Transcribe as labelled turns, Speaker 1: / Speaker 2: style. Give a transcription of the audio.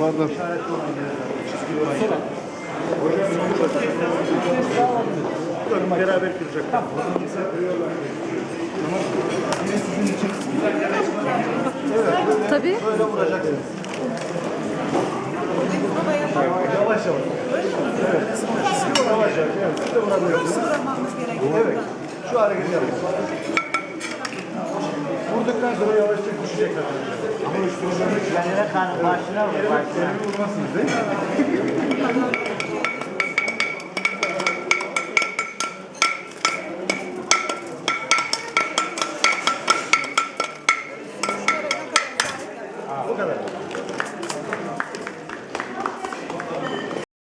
Speaker 1: Pardon.
Speaker 2: Hocam Beraber kıracak.
Speaker 3: Tabii.
Speaker 2: Böyle vuracaksınız. Yavaş yavaş. Evet. Yavaş yavaş. Evet. Siz de vurabilirsiniz. Evet. Şu hareketi yapın. Vurduktan sonra yavaşça düşecek zaten. Ama üstüne
Speaker 4: Kendine kanı başına vur başına.
Speaker 2: vurmazsınız değil mi?